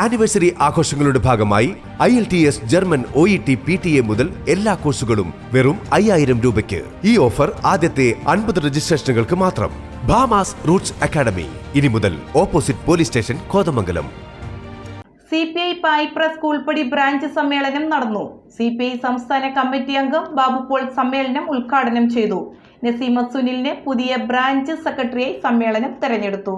Anniversary ആഘോഷങ്ങളുടെ ഭാഗമായി IELTS German O E T P T A മുതൽ എല്ലാ കോഴ്സുകളും വെറും അയ്യായിരം രൂപയ്ക്ക്. ഈ ഓഫർ ആദ്യത്തെ അൻപത് രജിസ്ട്രേഷനുകൾക്ക് മാത്രം. Bhamas roots academy. ഇനി മുതൽ opposite police station Kothamangalam. C P I Payipra Koolppadi branch സമ്മേളനം നടന്നു. സി പി ഐ സംസ്ഥാന കമ്മിറ്റി അംഗം ബാബു പോൾ സമ്മേളനം ഉദ്ഘാടനം ചെയ്തു. നസീമ സുനിലിനെ പുതിയ ബ്രാഞ്ച് സെക്രട്ടറിയായി സമ്മേളനം തെരഞ്ഞെടുത്തു.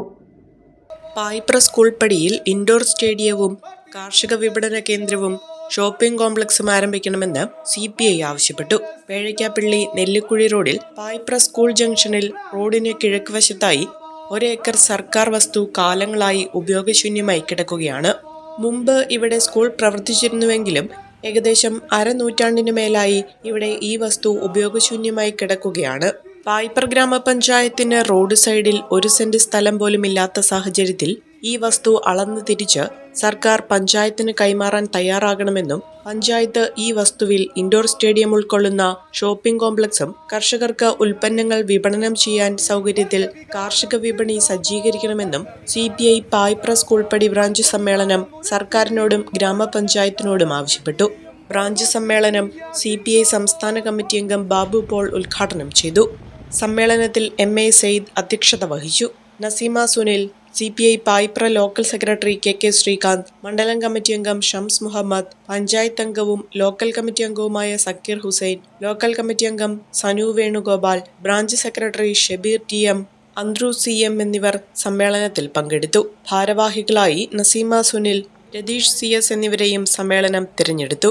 പായിപ്ര സ്കൂൾ പടിയിൽ ഇൻഡോർ സ്റ്റേഡിയവും കാർഷിക വിപണന കേന്ദ്രവും ഷോപ്പിംഗ് കോംപ്ലക്സും ആരംഭിക്കണമെന്ന് സി പി ഐ ആവശ്യപ്പെട്ടു. പേഴയ്ക്കാപ്പള്ളി നെല്ലിക്കുഴി റോഡിൽ പായിപ്ര സ്കൂൾ ജംഗ്ഷനിൽ റോഡിന് കിഴക്ക് വശത്തായി ഒരേക്കർ സർക്കാർ വസ്തു കാലങ്ങളായി ഉപയോഗശൂന്യമായി കിടക്കുകയാണ്. മുമ്പ് ഇവിടെ സ്കൂൾ പ്രവർത്തിച്ചിരുന്നുവെങ്കിലും ഏകദേശം അരനൂറ്റാണ്ടിനു മേലായി ഇവിടെ ഈ വസ്തു ഉപയോഗശൂന്യമായി കിടക്കുകയാണ്. പായിപ്പർ ഗ്രാമപഞ്ചായത്തിന് റോഡ് സൈഡിൽ ഒരു സെന്റ് സ്ഥലം പോലും ഇല്ലാത്ത സാഹചര്യത്തിൽ ഈ വസ്തു അളന്നു തിരിച്ച് സർക്കാർ പഞ്ചായത്തിന് കൈമാറാൻ തയ്യാറാകണമെന്നും പഞ്ചായത്ത് ഈ വസ്തുവിൽ ഇൻഡോർ സ്റ്റേഡിയം ഉൾക്കൊള്ളുന്ന ഷോപ്പിംഗ് കോംപ്ലക്സും കർഷകർക്ക് ഉൽപ്പന്നങ്ങൾ വിപണനം ചെയ്യാൻ സൗകര്യത്തിൽ കാർഷിക വിപണി സജ്ജീകരിക്കണമെന്നും C P I Payipra school branch സമ്മേളനം സർക്കാരിനോടും ഗ്രാമപഞ്ചായത്തിനോടും ആവശ്യപ്പെട്ടു. ബ്രാഞ്ച് സമ്മേളനം സി സംസ്ഥാന കമ്മിറ്റി അംഗം ബാബു പോൾ ഉദ്ഘാടനം ചെയ്തു. സമ്മേളനത്തിൽ എം എ സെയ്ദ് അധ്യക്ഷത വഹിച്ചു. Naseema Sunil C P I Payipra local secretary K K Sreekanth മണ്ഡലം കമ്മിറ്റി അംഗം ഷംസ് മുഹമ്മദ് പഞ്ചായത്ത് അംഗവും ലോക്കൽ കമ്മിറ്റി അംഗവുമായ സക്കീർ ഹുസൈൻ ലോക്കൽ കമ്മിറ്റി അംഗം Sanu Venugopal branch secretary Shabeer T M Anthru C M എന്നിവർ സമ്മേളനത്തിൽ പങ്കെടുത്തു. ഭാരവാഹികളായി നസീമ സുനിൽ രതീഷ് സി എസ് എന്നിവരെയും സമ്മേളനം തിരഞ്ഞെടുത്തു.